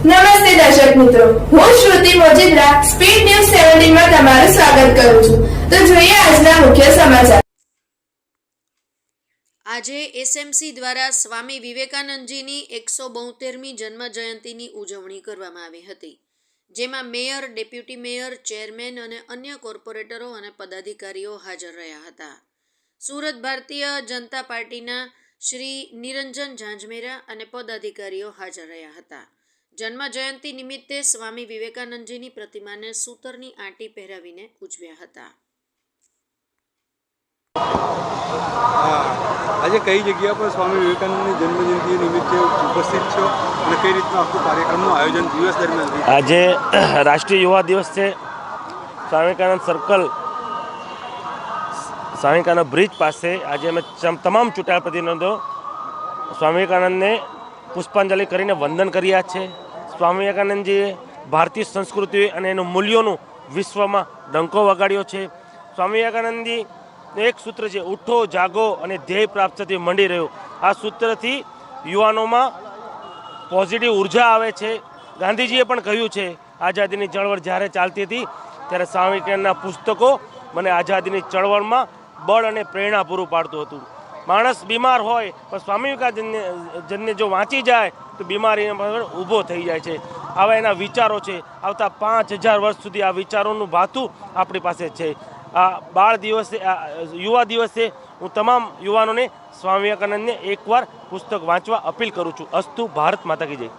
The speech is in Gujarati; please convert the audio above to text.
નમસ્તે દર્શક મિત્રો. હું શ્રુતિ મોજીદ્રા સ્પીડ ન્યૂઝ સેવન્ટીનમાં તમારું સ્વાગત કરું છું. તો જોઈએ આજના મુખ્ય સમાચાર. આજે એસએમસી દ્વારા સ્વામી વિવેકાનંદજીની એકસો બોતેરમી જન્મ જયંતિની ઉજવણી કરવામાં આવી હતી, જેમાં મેયર, ડેપ્યુટી મેયર, ચેરમેન અને અન્ય કોર્પોરેટરો અને પદાધિકારીઓ હાજર રહ્યા હતા. સુરત ભારતીય જનતા પાર્ટીના શ્રી નિરંજન ઝાંઝમેરા અને પદાધિકારીઓ હાજર રહ્યા હતા. જન્મ જયંતિ નિમિત્તે સ્વામી વિવેકાનંદજીની પ્રતિમાને સૂતરની આંટી પહેરાવીને ઉજવ્યા હતા. હા આજે કઈ જગ્યા પર સ્વામી વિવેકાનંદની જન્મજયંતિ નિમિત્તે ઉપસ્થિત છો અને કઈ રીતનું આખું કાર્યક્રમનું આયોજન દિવસ દરમિયાન આજે રાષ્ટ્રીય યુવા દિવસ છે. સ્વામી વિવેકાનંદ સર્કલ સ્વામી વિવેકાનંદ બ્રિજ પાસે આજે અમે તમામ ચૂંટાયેલા પ્રતિનિધિઓ સ્વામી વિવેકાનંદને પુષ્પાંજલિ કરીને વંદન કર્યા છે. સ્વામી વિવેકાનંદજીએ ભારતીય સંસ્કૃતિ અને એનું મૂલ્યોનું વિશ્વમાં ડંકો વગાડ્યો છે. સ્વામી વિવેકાનંદજી એક સૂત્ર છે, ઉઠો, જાગો અને ધ્યેય પ્રાપ્ત થતી મંડી રહ્યો. આ સૂત્રથી યુવાનોમાં પોઝિટિવ ઊર્જા આવે છે. ગાંધીજીએ પણ કહ્યું છે, આઝાદીની ચળવળ જ્યારે ચાલતી હતી, ત્યારે સ્વામી વિવેકાનંદના પુસ્તકો મને આઝાદીની ચળવળમાં બળ અને પ્રેરણા પૂરું પાડતું હતું. માણસ બીમાર હોય, પણ સ્વામી વિવેકાનંદને જો વાંચી જાય, તો બીમારી ઊભો થઈ જાય છે. આવા એના વિચારો છે. આવતા પાંચ હજાર વર્ષ સુધી આ વિચારોનું ભાથું આપણી પાસે છે. આ બાળ દિવસે યુવા દિવસે હું તમામ યુવાનોને સ્વામી વિવેકાનંદને એકવાર પુસ્તક વાંચવા અપીલ કરું છું. અસ્તુ ભારત માતા કી જય.